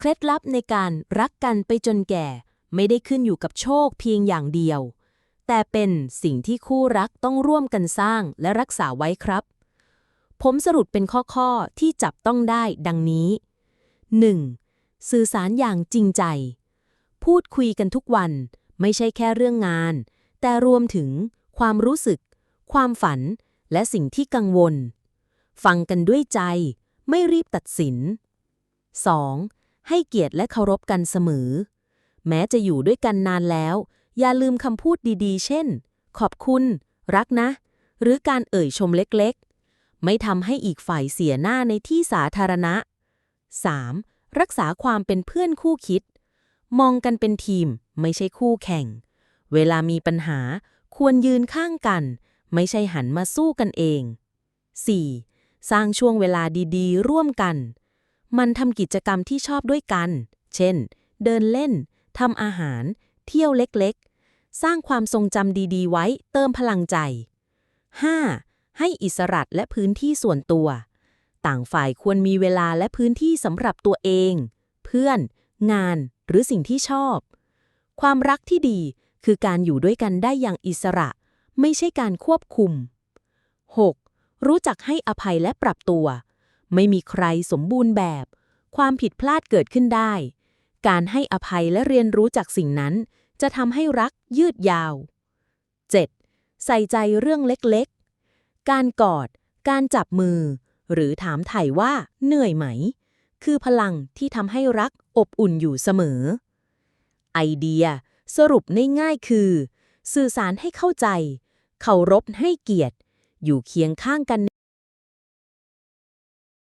เคล็ดลับในการรักกันไปจนแก่ ไม่ได้ขึ้นอยู่กับโชคเพียงอย่างเดียว แต่เป็นสิ่งที่คู่รักต้องร่วมกันสร้างและรักษาไว้ครับ ผมสรุปเป็นข้อๆที่จับต้องได้ดังนี้ 1. สื่อสารอย่างจริงใจ พูดคุยกันทุกวัน ไม่ใช่แค่เรื่องงาน แต่รวมถึงความรู้สึก ความฝัน และสิ่งที่กังวล ฟังกันด้วยใจ ไม่รีบตัดสิน 2. ให้เกียรติและเคารพกันเสมอ แม้จะอยู่ด้วยกันนานแล้ว อย่าลืมคำพูดดีๆ เช่น ขอบคุณ รักนะ หรือการเอ่ยชมเล็กๆ ไม่ทำให้อีกฝ่ายเสียหน้าในที่สาธารณะ 3. รักษาความเป็นเพื่อนคู่คิด มองกันเป็นทีม ไม่ใช่คู่แข่ง เวลามีปัญหาควรยืนข้างกัน ไม่ใช่หันมาสู้กันเอง 4. สร้างช่วงเวลาดีๆ ร่วมกัน มันทำกิจกรรมที่ชอบด้วยกัน เช่น เดินเล่น ทำอาหาร เที่ยวเล็กๆ สร้างความทรงจำดีๆ ไว้เติมพลังใจ 5. ให้อิสระและพื้นที่ส่วนตัว ต่างฝ่ายควรมีเวลาและพื้นที่สำหรับตัวเอง เพื่อน งาน หรือสิ่งที่ชอบ ความรักที่ดีคือการอยู่ด้วยกันได้อย่างอิสระ ไม่ใช่การควบคุม 6. รู้จักให้อภัยและปรับตัว ไม่มีใครสมบูรณ์แบบ ความผิดพลาดเกิดขึ้นได้ การให้อภัยและเรียนรู้จากสิ่งนั้น จะทำให้รักยืดยาว 7. ใส่ใจเรื่องเล็กๆ การกอด การจับมือ หรือถามไถ่ว่าเหนื่อยไหม คือพลังที่ทำให้รักอบอุ่นอยู่เสมอ ไอเดียสรุปง่ายๆคือ สื่อสารให้เข้าใจ เคารพให้เกียรติ อยู่เคียงข้างกัน